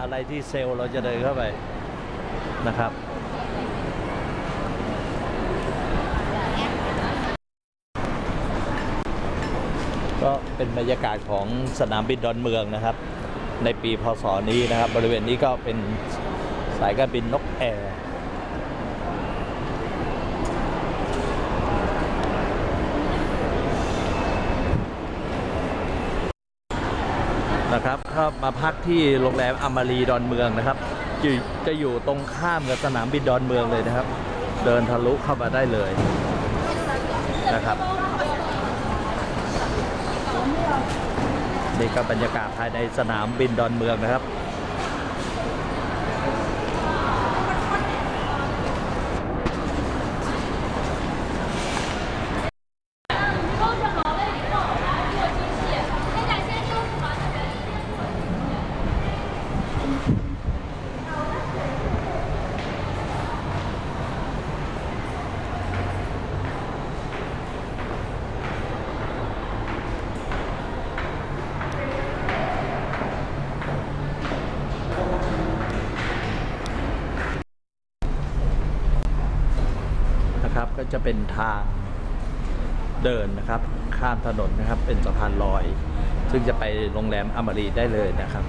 อะไรที่เซลล์เราจะเดินเข้าไปนะครับก็เป็นบรรยากาศของสนามบินดอนเมืองนะครับ ในปีพศนี้นะครับ บริเวณนี้ก็เป็นสายการบินนกแอร์ นะครับถ้ามาพักที่โรงแรมอมารีดอนเมืองนะครับจะจะอยู่ตรงข้ามกับสนามบินดอนเมืองเลยนะครับ เดินทะลุเข้ามาได้เลยนะครับนี่ก็บรรยากาศภายในสนามบินดอนเมืองนะครับ นะครับ ก็จะเป็นทางเดินนะครับ ข้ามถนนนะครับ เป็นสะพานลอย ซึ่งจะไปโรงแรมอมรีได้เลยนะครับ